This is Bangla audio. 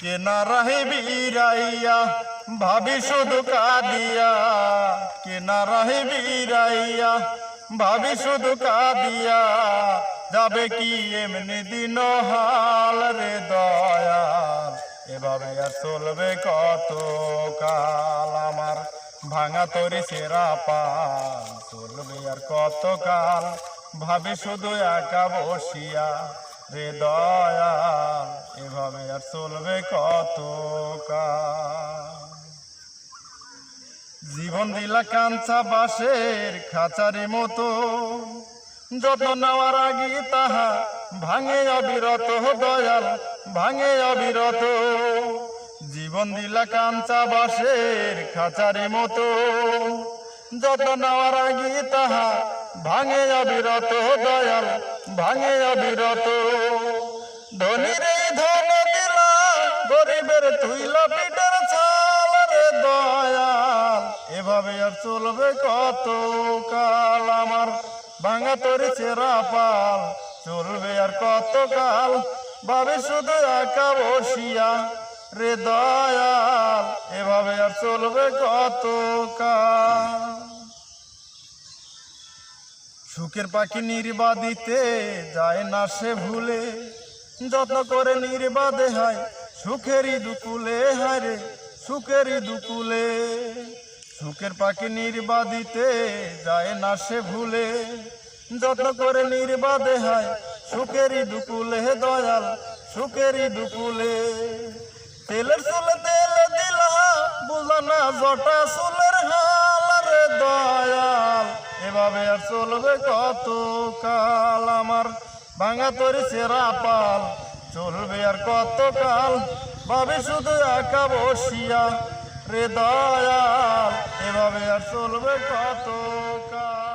কে না রাহে বীরাইয়া, ভাবি শুধু কাদিয়া। কে না রাহে বীরাইয়া, ভাবি শুধু কাদিয়া। যাবে কি এমনি দিন হাল রে দয়াল? এভাবে আর চলবে কত কাল আমার ভাঙা তরি সেরা পাল। চলবে আর কত কাল ভাবি শুধু একা বসিয়া রে দয়াল। এভাবে আর চলবে কত জীবন দিলা কাঞ্চা বাসের খাঁচারি মতো যত নেওয়ার আগে তাহা ভাঙে অবিরত, দয়াল, ভাঙে অবিরত। জীবন দিলা কাঞ্চা বাসের খাঁচারি মতো যত নেওয়ার আগে তাহা ভাঙে অবিরত, দয়াল, ভাঙে অবিরত। ধন ছাল রে এভাবে আর চলবে কত কাল আমার ভাঙা তরি চলবে আর কত কাল শুধু একা বসিয়া রে দয়াল। এভাবে আর চলবে কত কাল। সুখের পাখি নির্বাদিতে যায় না সে ভুলে। যত্ন করে নির্বাদে হয় সুখেরই দুকুলে হারে সুখেরই দুকুলে সুখের পাখি নির্বাদিতে যায় না সে ভুলে। যত করে নির্বাদে হয় সুখেরই দুকুলে দয়াল সুখেরই দুকুলে তেলের চুলে তেল দিলা বুঝা না জটা চুলের হাল রে দয়াল, এভাবে আর চলবে কত কাল আমার ভাঙা তরি সেরা পাল চলবে আর কতকাল? ভাবে শুধু একা বসিয়া রে দয়াল এভাবে আর চলবে কত কাল